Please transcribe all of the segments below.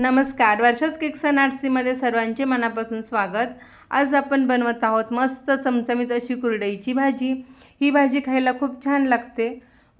नमस्कार. वर्षाच cakes and आर्ट्सीमध्ये सर्वांचे मनापासून स्वागत. आज आपण बनवत आहोत मस्त चमचमीत अशी कुरडईची भाजी. ही भाजी खायला खूप छान लागते.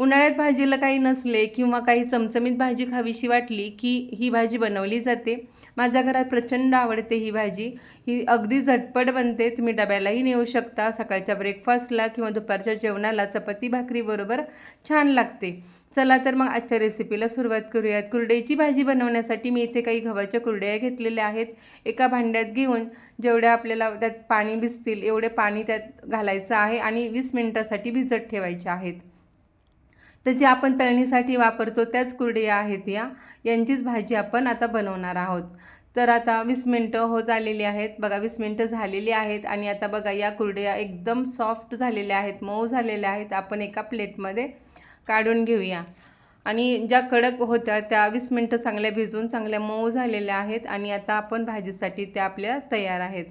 उन्हाळ्यात भाजीला काही नसले किंवा काही चमचमीत भाजी खावीशी वाटली की ही भाजी बनवली जाते. माझ्या घरात प्रचंड आवडते ही भाजी. ही अगदी झटपट बनते. तुम्ही डब्यालाही नेऊ शकता. सकाळच्या ब्रेकफास्टला किंवा दुपारच्या जेवणाला चपाती भाकरीबरोबर छान लागते. चला तर मग आजच्या रेसिपीला सुरुवात करूयात. कुरडईची भाजी बनवण्यासाठी मी इथे काही गव्हाच्या कुरड्या घेतलेल्या आहेत. एका भांड्यात घेऊन जेवढ्या आपल्याला त्यात पाणी भिजतील एवढे पाणी त्यात घालायचं आहे आणि वीस मिनटासाठी भिजत ठेवायचे आहेत. तर जे आपण तळणीसाठी वापरतो त्याच कुरडया आहेत या. यांचीच भाजी आपण आता बनवणार आहोत. तर आता वीस मिनटं होत आलेली आहेत. बघा वीस मिनटं झालेली आहेत आणि आता बघा या कुरडया एकदम सॉफ्ट झालेल्या आहेत मऊ झालेल्या आहेत. आपण एका प्लेटमध्ये काढून घेऊया. आणि ज्या कडक होत्या त्या वीस मिनटं चांगल्या भिजून चांगल्या मऊ झालेल्या आहेत आणि आता आपण भाजीसाठी त्या आपल्या तयार आहेत.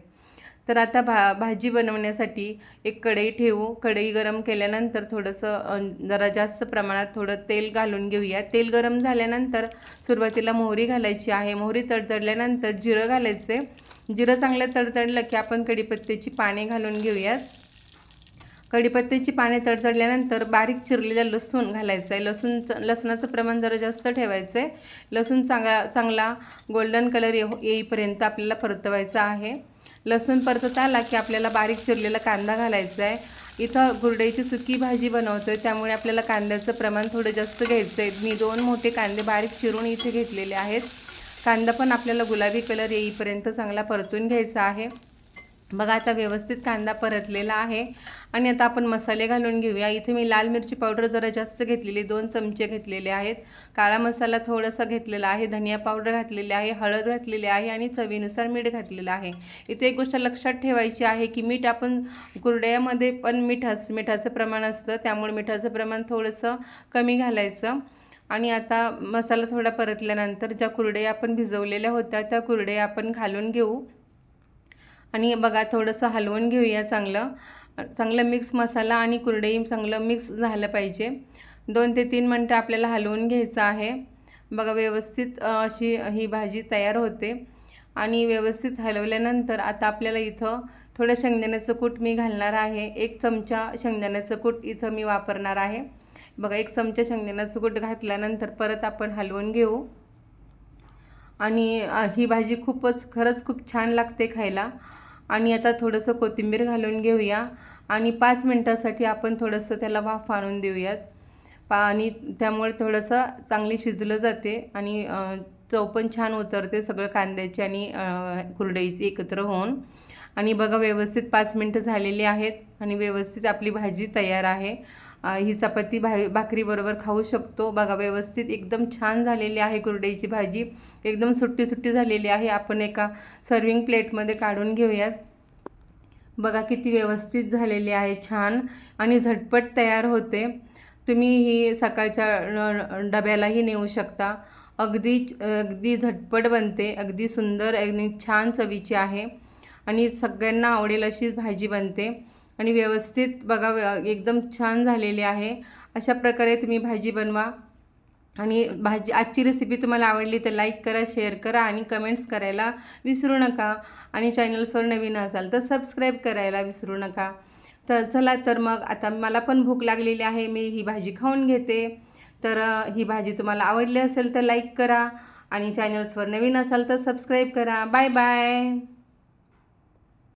तर आता भा भाजी बनवण्यासाठी एक कढई ठेवू. कढई गरम केल्यानंतर थोडंसं जरा जास्त प्रमाणात थोडं तेल घालून घेऊया. तेल गरम झाल्यानंतर सुरुवातीला मोहरी घालायची आहे. मोहरी तडतडल्यानंतर जिरं घालायचे. जिरं चांगलं तडतडलं की आपण कढीपत्त्याची पाने घालून घेऊयात. कढीपत्त्याची पाने तडतडल्यानंतर बारीक चिरलेलं लसूण घालायचं आहे. लसूण लसणाचं प्रमाण जरा जास्त ठेवायचं आहे लसूण चांगला चांगला गोल्डन कलर येईपर्यंत आपल्याला परतवायचा आहे. लसूण परतत आला की आपल्याला बारीक चिरलेला कांदा घालायचा आहे. इथं गुरड्याची सुकी भाजी बनवतो आहे त्यामुळे आपल्याला कांद्याचं प्रमाण थोडं जास्त घ्यायचं आहे मी दोन मोठे कांदे बारीक चिरून इथे घेतलेले आहेत. कांदा पण आपल्याला गुलाबी कलर येईपर्यंत चांगला परतून घ्यायचा आहे. बघा आता व्यवस्थित कांदा परतलेला आहे. आणि आता आपण मसाले घालून घेऊया. इथे मी लाल मिरची पावडर जरा जास्त घेतलेली दोन चमचे घेतलेले आहेत. काळा मसाला थोडासा घेतलेला आहे धनिया पावडर घातलेली आहे हळद घातलेली आहे आणि चवीनुसार मीठ घातलेलं आहे. इथे एक गोष्ट लक्षात ठेवायची आहे की मीठ आपण कुरड्यामध्ये पण मीठ अस मिठाचं प्रमाण असतं. त्यामुळे मिठाचं प्रमाण थोडंसं कमी घालायचं. आणि आता मसाला थोडा परतल्यानंतर ज्या कुरडया आपण भिजवलेल्या होत्या त्या कुरडया आपण घालून घेऊ. आणि बघा थोडंसं हलवून घेऊया चांगलं. चांगलं मिक्स मसाला आणि कुरडई चांगलं मिक्स झालं पाहिजे. दोन ते तीन मिनटं आपल्याला हलवून घ्यायचं आहे. बघा व्यवस्थित अशी ही भाजी तयार होते. आणि व्यवस्थित हलवल्यानंतर आता आपल्याला इथं थोडं शेंगदाण्याचं कूट मी घालणार आहे. एक चमचा शेंगदाण्याचं कूट इथं मी वापरणार आहे. बघा एक चमचा शेंगदाण्याचं कूट घातल्यानंतर परत आपण हलवून घेऊ. आणि ही भाजी खूपच खरंच खूप छान लागते खायला. आणि आता थोडंसं कोथिंबीर घालून घेऊया. आणि पाच मिनटासाठी आपण थोडंसं त्याला वाफ आणून देऊयात. पा आणि त्यामुळे थोडंसं चांगली शिजलं जाते आणि चव पण छान उतरते सगळं कांद्याची आणि कुरडईची एकत्र होऊन. आणि बघा व्यवस्थित पाच मिनटं झालेली आहेत आणि व्यवस्थित आपली भाजी तयार आहे. ही चपाती भा भाकरीबरोबर खाऊ शकतो. बघा व्यवस्थित एकदम छान झालेली आहे कुरडईची भाजी. एकदम सुट्टी सुट्टी झालेली आहे. आपण एका सर्विंग प्लेटमध्ये काढून घेऊयात. बघा किती व्यवस्थित झालेली आहे छान आणि झटपट तयार होते. तुम्ही ही सकाळच्या डब्यालाही नेऊ शकता. अगदी अगदी झटपट बनते. अगदी सुंदर आणि छान चवीची आहे. आणि सगळ्यांना आवडेल अशीच भाजी बनते. आणि व्यवस्थित बघा एकदम छान झालेली आहे. अशा प्रकारे तुम्ही भाजी बनवा. आणि भाजी आजची रेसिपी तुम्हाला आवडली तर लाईक करा शेअर करा आणि कमेंट्स करायला विसरू नका. आणि चॅनल्सवर नवीन असाल तर सबस्क्राईब करायला विसरू नका. तर चला तर मग आता मला पण भूक लागलेली आहे मी ही भाजी खाऊन घेते. तर ही भाजी तुम्हाला आवडली असेल तर लाईक करा. आणि चॅनल्सवर नवीन असाल तर सबस्क्राईब करा. Bye bye